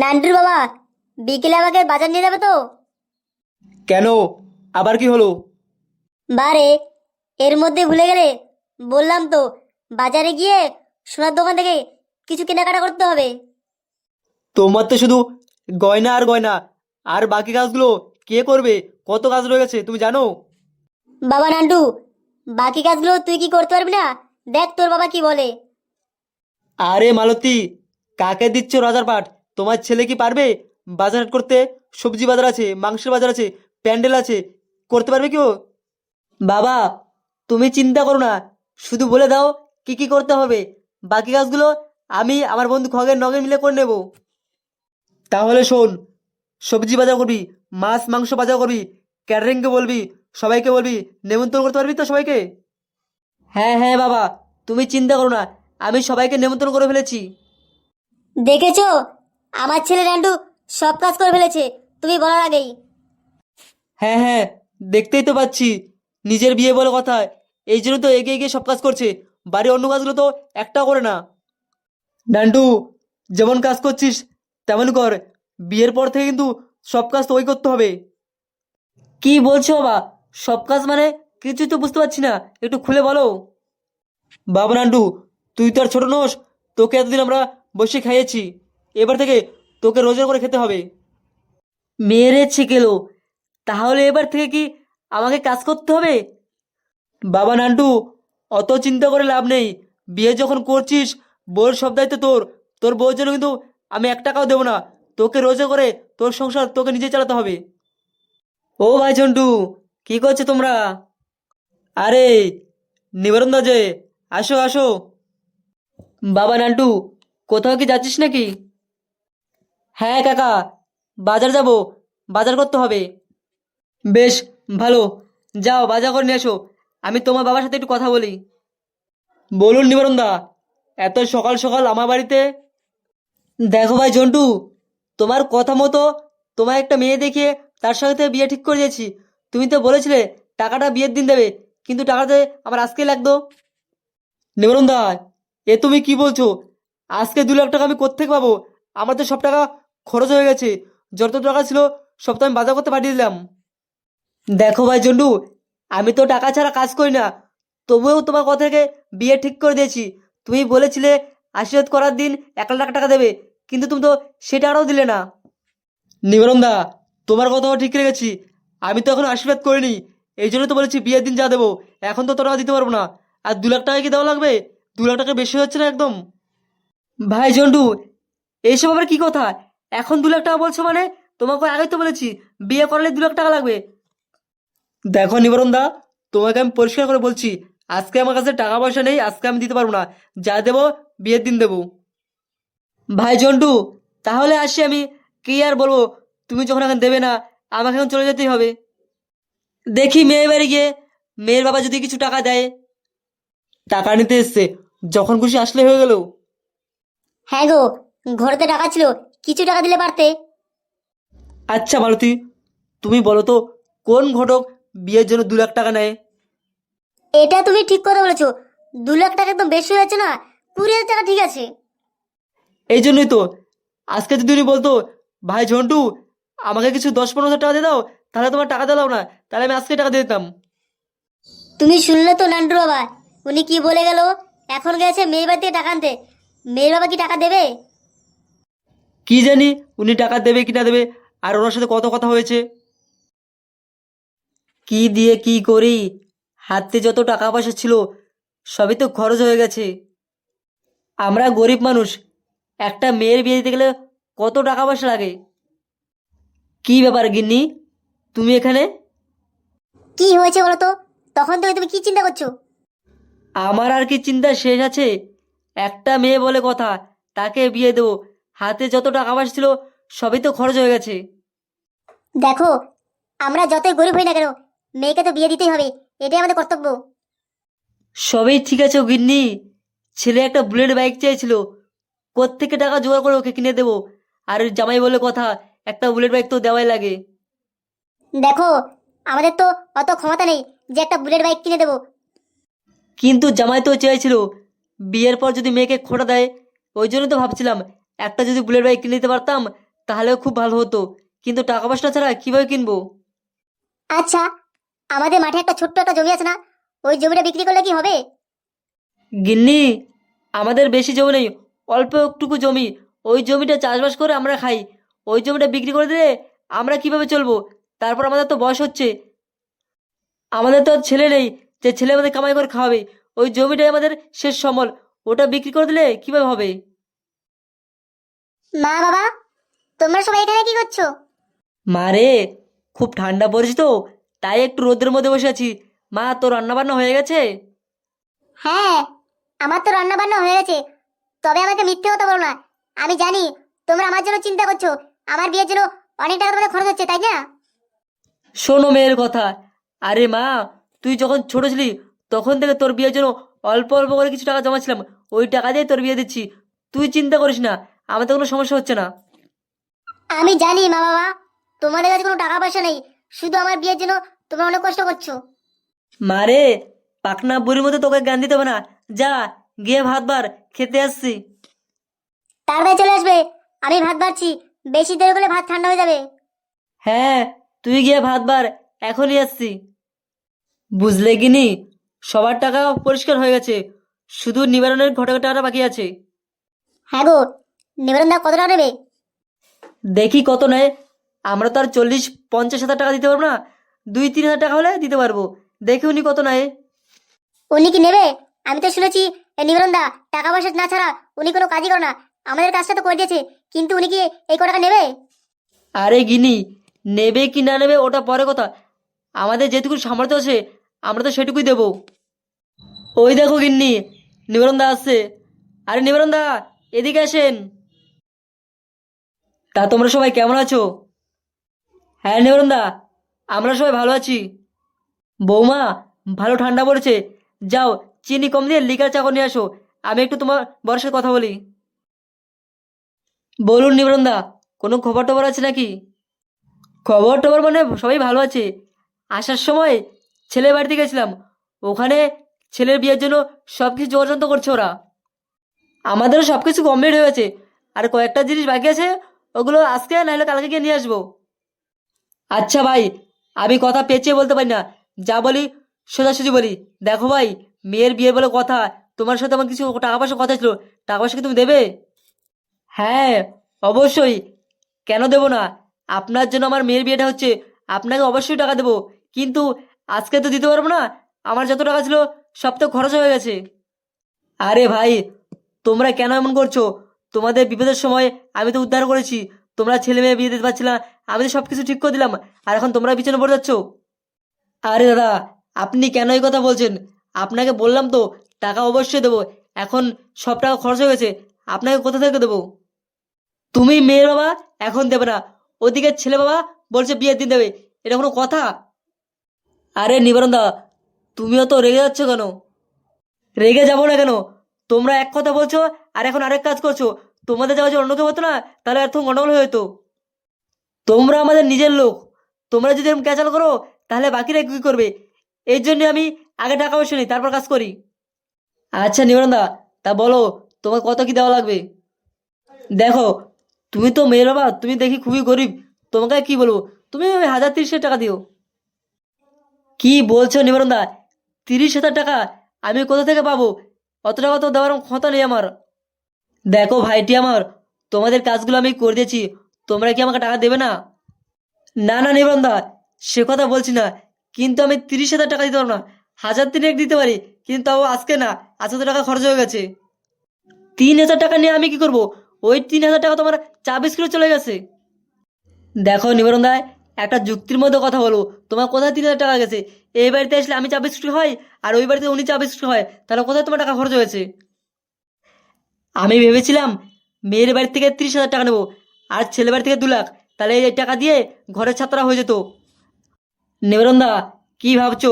নান্টুর বাবা বিকেলে আমাকে বাজার নিয়ে যাবে তো? কেন? আবার কি হলো? বারে এর মধ্যে ভুলে গেলে বললাম তো বাজারে গিয়ে সোনার দোকান থেকে কিছু কেনাকাটা করতে হবে। তোমার তো শুধু গয়না আর গয়না আর বাকি কাজগুলো কে করবে? কত কাজ রয়ে গেছে তুমি জানো? বাবা নান্টু বাকি কাজগুলো তুই কি করতে পারবি না? দেখ তোর বাবা কি বলে। আরে মালতী কাকে দিচ্ছ রাজার পাট? তোমার ছেলে কি পারবে? বাজার হাট করতে সবজি বাজার আছে, মাংসের বাজার আছে, প্যান্ডেল আছে, করতে পারবে কেউ বাবা, তুমি চিন্তা করো না। শুধু বলে দাও কি কি করতে হবে। বাকি কাজগুলো আমি আমার বন্ধু খগের নগে মিলে করে নেব। তাহলে শোন, সবজি বাজার করবি, মাছ, মাংস বাজার করবি, ক্যাটারিংকে বলবি, সবাইকে বলবি, নেমন্তন্ন করতে পারবি তো সবাইকে? হ্যাঁ হ্যাঁ বাবা, তুমি চিন্তা করো না, আমি সবাইকে নেমন্তন্ন করে ফেলেছি। দেখেছ? আমার ছেলে নান্টু সব কাজ করে ফেলেছে, তুমি বলার আগেই। হ্যাঁ হ্যাঁ দেখতেই তো পাচ্ছি। নিজের বিয়ে বলে কথা এই জন্য তো এগিয়ে গিয়ে সব কাজ করছে। বাড়ির অন্য কাজগুলো তো একটাও করে না। ডান্টু যেমন কাজ করছিস, তেমন কর। বিয়ের পর থেকে কিন্তু সব কাজ তো ওই করতে হবে। কি বলছো বাবা? সব কাজ মানে কিছুই তো বুঝতে পারছি না। একটু খুলে বলো। বাবা নান্টু তুই তো আর ছোট নোস। তোকে এতদিন আমরা বসে খাইয়েছি। এবার থেকে তোকে রোজগার করে খেতে হবে। মেরে ছেকেলো তাহলে এবার থেকে কি আমাকে কাজ করতে হবে? বাবা নান্টু অত চিন্তা করে লাভ নেই। বিয়ে যখন করছিস বউর সব দায়িত্ব তোর। তোর বউর জন্য কিন্তু আমি এক টাকাও দেবো না। তোকে রোজে করে তোর সংসার তোকে নিজে চালাতে হবে। ও ভাই চন্টু কি করছ তোমরা? আরে নিবারণ দা যে আসো আসো। বাবা নান্টু কোথাও কি যাচ্ছিস নাকি? হ্যাঁ কাকা বাজার যাব। বাজার করতে হবে। বেশ ভালো। যাও বাজার করে নিয়ে এসো। আমি তোমার বাবার সাথে একটু কথা বলি। বলুন নিবারণ দা এত সকাল সকাল আমার বাড়িতে দেখো ভাই জন্টু তোমার কথা মতো তোমার একটা মেয়ে দেখিয়ে তার সাথে বিয়ে ঠিক করে দিয়েছি। তুমি তো বলেছিলে টাকাটা বিয়ের দিন দেবে কিন্তু টাকাতে আমার আজকেই লাগতো। নিবারণ দা এ তুমি কি বলছো? আজকে দু লাখ টাকা আমি কোত্থেকে পাবো? আমার তো সব টাকা খরচ হয়ে গেছে। যত টাকা ছিল, সব তো আমি বাজার করতে পাঠিয়ে দিলাম। দেখো ভাই জন্ডু আমি তো টাকা ছাড়া কাজ করি না। তবুও তোমার কথা থেকে বিয়ে ঠিক করে দিয়েছি। তুমি বলেছিলে আশীর্বাদ করার দিন এক লাখ টাকা দেবে, কিন্তু তুমি তো সেটা আরও দিলে না। নিবারণ দা, তোমার কথাও ঠিক রেখেছি। আমি তো এখন আশীর্বাদ করিনি। এই জন্য তো বলেছি বিয়ের দিন যা দেবো। এখন তো তোরা দিতে পারব না। আর দু লাখ টাকা কি দেওয়া লাগবে? দু লাখ টাকা বেশি হচ্ছে না একদম? ভাই জন্টু এইসব আবার কি কথা? এখন দু লাখ টাকা বলছো মানে? তোমাকে আগেই তো বলেছি, বিয়ে করলে দু লাখ টাকা লাগবে। দেখো নিবারণ দা, তোমাকে আমি পরিষ্কার করে বলছি, আজকে আমার কাছে টাকা পয়সা নেই, আজকে আমি দিতে পারব না। যা দেবো, বিয়ের দিন দেবো। ভাই জন্টু, তাহলে আসি আমি। কি আর বলব, তুমি যখন এখন দেবে না, আমাকে এখন চলে যেতেই হবে। দেখি মেয়ে বাড়ি গিয়ে, মেয়ের বাবা যদি কিছু টাকা দেয়। টাকা নিতে এসছে, যখন খুশি আসলে হয়ে গেল। হ্যাঁ গো, ঘরেতে টাকা ছিল কিছু টাকা দিলে পারতে আচ্ছা মালতী তুমি বলো তো কোন ঘটক বিয়ের জন্য দু লাখ টাকা নেয়? এটা তুমি ঠিক কথা বলেছ। দু লাখ টাকা একদম বেশি হয়েছে না কুড়ি হাজার টাকা ঠিক আছে। এই জন্যই তো। আজকে যদি উনি বলতো ভাই ঝন্টু আমাকে কিছু দশ পনেরো হাজার টাকা দিয়ে দাও তাহলে তোমার টাকা দিলাম না তাহলে আমি আজকে টাকা দিয়ে দিতাম। তুমি শুনলে তো নান্টু বাবা উনি কি বলে গেল? এখন গেছে মেয়ের বাড়ি থেকে টাকা আনতে। মেয়ের বাবা কি টাকা দেবে? কি জানি উনি টাকা দেবে কি না দেবে আর ওনার সাথে কত কথা হয়েছে? কি দিয়ে কি করি? হাতে যত টাকা পয়সা ছিল সবই তো খরচ হয়ে গেছে। আমরা গরিব মানুষ একটা মেয়ের বিয়ে দিতে গেলে কত টাকা পয়সা লাগে? কি ব্যাপার গিন্নি? তুমি এখানে? কি হয়েছে বলো তো? তখন থেকে তুমি কি চিন্তা করছ? আমার আর কি চিন্তা শেষ আছে? একটা মেয়ে বলে কথা তাকে বিয়ে দেবো। হাতে যত টাকা পয়সা ছিল সবই তো খরচ হয়ে গেছে। দেখো আমরা যতই গরিব হই না কেন মেয়েকে তো বিয়ে দিতেই হবে এটাই আমাদের কর্তব্য। সবই ঠিক আছে গিন্নি। ছেলে একটা বুলেট বাইক চেয়েছিল কোত্থেকে টাকা জোগাড় করে ওকে কিনে দেবো। আর জামাই বলে কথা একটা বুলেট বাইক তো দেওয়াই লাগে। দেখো আমাদের তো অত ক্ষমতা নেই যে একটা বুলেট বাইক কিনে দেবো। কিন্তু জামাই তো চেয়েছিল বিয়ের পর যদি মেয়েকে খোটা দেয় ওই জন্য তো ভাবছিলাম একটা যদি বুলেট বাইক কিনে দিতে পারতাম তাহলেও খুব ভালো হতো। কিন্তু টাকা পয়সা ছাড়া কীভাবে কিনবো? আচ্ছা আমাদের মাঠে একটা ছোট্ট একটা জমি আছে না? ওই জমিটা বিক্রি করলে কি হবে? গিন্নি আমাদের বেশি জমি নেই অল্প একটুকু জমি। ওই জমিটা চাষবাস করে আমরা খাই। ওই জমিটা বিক্রি করে দিলে আমরা কীভাবে চলবো? তারপর আমাদের তো বয়স হচ্ছে। আমাদের তো আর ছেলে নেই যে ছেলে আমাদের কামাই করে খাওয়াবে। ওই জমিটাই আমাদের শেষ সমল ওটা বিক্রি করে দিলে কীভাবে হবে? মা বাবা তোমরা সবাই এখানে কি করছ? মা রে খুব ঠান্ডা পড়েছে তো তাই একটু রোদের মধ্যে বসে আছি। মা তোর রান্না বান্না হয়ে গেছে? হ্যাঁ আমার তো রান্না বান্না হয়ে গেছে। তবে আমাকে মিথ্যে কথা বলো না। আমি জানি তোমরা আমার জন্য চিন্তা করছ। আমার বিয়ের জন্য অনেক টাকা তোমাদের খরচ হচ্ছে তাই না? শোনো মেয়ের কথা। আরে মা তুই যখন ছোট ছিলি তখন থেকে তোর বিয়ের জন্য অল্প অল্প করে কিছু টাকা জমাচ্ছিলাম। ওই টাকা দিয়ে তোর বিয়ে দিচ্ছি। তুই চিন্তা করিস না আমাদের কোনো সমস্যা হচ্ছে না। আমি জানি মা বাবা। তোমাদের কাছে কোনো টাকা পয়সা নেই। শুধু আমার বিয়ের জন্য তোমরা অনেক কষ্ট করছ। মারে পাকনা বুড়ির মতো তোকে জ্ঞান দিতে হবে না। যা গিয়ে ভাত বার খেতে আসছি। তাড়াতাড়ি চলে আসবে। আমি ভাত বাড়ছি। বেশি দেরি করলে ভাত ঠান্ডা হয়ে যাবে। হ্যাঁ তুই গিয়ে ভাত বার এখনই আসছি। বুঝলে কিনি সবার টাকা পরিষ্কার হয়ে গেছে। শুধু নিবারণের ঘটক টাকাটা বাকি আছে। হ্যাঁ গো নিবেদন দা কত টাকা নেবে? দেখি কত নেয়। আমরা তো আর চল্লিশ পঞ্চাশ হাজার টাকা দিতে পারব না। দুই তিন হাজার টাকা হলে দিতে পারব। দেখি উনি কত নেয়। উনি কি নেবে? আমি তো শুনেছি নিবেদন দা টাকা পয়সা না ছাড়া উনি কোনো কাজই করে না। আমাদের কাজটা তো করে দিয়েছে কিন্তু উনি কি এই টাকা নেবে? আরে গিনি নেবে কি না নেবে ওটা পরে কথা। আমাদের যেটুকু সামর্থ্য আছে আমরা তো সেটুকুই দেবো। ওই দেখো গিন্নি নিবারণ দা আসছে। আরে নিবারণ দা এদিকে আসেন। তা তোমরা সবাই কেমন আছো? হ্যাঁ নিবারণ দা আমরা সবাই ভালো আছি। বৌমা, ভালো ঠান্ডা পড়েছে। যাও, চিনি কম দিয়ে লিকার চা করে নিয়ে আসো। আমি একটু তোমার সাথে কথা বলি। বলুন নিবারণ দা কোনো খবর টবর আছে নাকি? খবর টবর মানে সবাই ভালো আছে। আসার সময় ছেলে বাড়িতে গেছিলাম। ওখানে ছেলের বিয়ের জন্য সব কিছু যোগাযন্ত্র করছে ওরা। আমাদেরও সব কিছু কমপ্লিট হয়ে গেছে। আর কয়েকটা জিনিস বাকি আছে ওগুলো আজকে, নাহলে কালকে গিয়ে নিয়ে আসব। আচ্ছা ভাই, আমি কথা পেঁচিয়ে বলতে পারি না। যা বলি, সোজাসুজি বলি। দেখো ভাই, মেয়ের বিয়ে বলে কথা, তোমার সাথে আমার কিছু টাকা পয়সা কথা ছিল, টাকা পয়সা কি তুমি দেবে? হ্যাঁ অবশ্যই। কেন দেবো না? আপনার জন্য আমার মেয়ের বিয়েটা হচ্ছে, আপনাকে অবশ্যই টাকা দেবো। কিন্তু আজকে তো দিতে পারব না। আমার যত টাকা ছিল, সব তো খরচ হয়ে গেছে। আরে ভাই, তোমরা কেন এমন করছ? তোমাদের বিপদের সময় আমি তো উদ্ধার করেছি। তোমরা ছেলে মেয়ে বিয়ে দিতে পারছি না। আমি তো সব কিছু ঠিক করে দিলাম। আর এখন তোমরা পিছনে পড়ে যাচ্ছ। আরে দাদা, আপনি কেন এই কথা বলছেন? আপনাকে বললাম তো, টাকা অবশ্যই দেবো। এখন সব টাকা খরচ হয়ে গেছে। আপনাকে কোথা থেকে দেবো? তুমি মেয়ের বাবা, এখন দেবে না। ওদিকে ছেলে বাবা বলছে বিয়ের দিন দেবে। এটা কোনো কথা? আরে নিবারণ দা, তুমিও তো রেগে যাচ্ছ কেন? রেগে যাব না কেন? তোমরা এক কথা বলছো আর এখন আরেক কাজ করছ। তোমাদের যাওয়া যে অন্য কেউ হতো না, তাহলে এত গন্ডগোল হয়ে যেত। তোমরা আমাদের নিজের লোক। তোমরা যদি এরকম ক্যাচাল করো, তাহলে বাকিরা কি করবে? এর জন্য আমি আগে টাকা পয়সা নিই, তারপর কাজ করি। আচ্ছা নিবারণ তা বলো তোমার কত কি দেওয়া লাগবে? দেখো, তুমি তো মেয়ের বাবা, তুমি দেখি খুবই গরিব। তোমাকে কি বলব? তুমি ওই হাজার তিরিশ টাকা দিও। কি বলছো, নিবারণ তিরিশ হাজার টাকা আমি কোথা থেকে পাবো? অত টাকা তো দেওয়ার ক্ষমতা নেই আমার। দেখো ভাইটি আমার, তোমাদের কাজগুলো আমি করে দিয়েছি, তোমরা কি আমাকে টাকা দেবে না? না না দা সে কথা বলছি না, কিন্তু আমি তিরিশ হাজার টাকা দিতে পারব না। হাজার তিনেক দিতে পারি, কিন্তু তাও আজকে না আজকে তো টাকা খরচ হয়ে গেছে। তিন হাজার টাকা নিয়ে আমি কি করব? ওই তিন হাজার টাকা তোমার চা বিস্কুটে চলে গেছে। দেখো নিবারণ দা একটা যুক্তির মধ্যে কথা বলো, তোমার কোথায় তিন হাজার টাকা গেছে? এই বাড়িতে আসলে আমি চা বিস্কুট হয় আর ওই বাড়িতে উনি চা বিস্কুট হয়, তাহলে কোথায় তোমার টাকা খরচ হয়েছে? আমি ভেবেছিলাম মেয়ের বাড়ি থেকে ত্রিশ হাজার টাকা নেব আর ছেলে বাড়ি থেকে দু লাখ, তাহলে এই টাকা দিয়ে ঘরের ছাত্রা হয়ে যেত। নিবারণ দা, কি ভাবছ?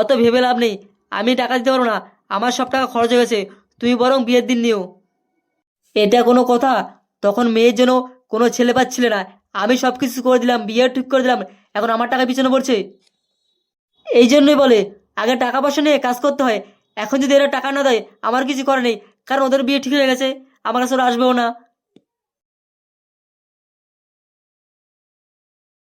অত ভেবে লাভ নেই, আমি টাকা দিতে পারব না, আমার সব টাকা খরচ হয়ে গেছে, তুমি বরং বিয়ের দিন নিও। এটা কোনো কথা, তখন মেয়ের জন্য কোনো ছেলে পাচ্ছিলে না, আমি সব কিছু করে দিলাম বিয়ে ঠিক করে দিলাম, এখন আমার টাকা পিছনে পড়ছে। এই জন্যই বলে, আগে টাকা পয়সা নিয়ে কাজ করতে হয়। এখন যদি এরা টাকা না দেয়, আমার কিছু করে নেই, কারণ ওদের বিয়ে ঠিক হয়ে গেছে, আমার কাছে ওরা আসবেও না।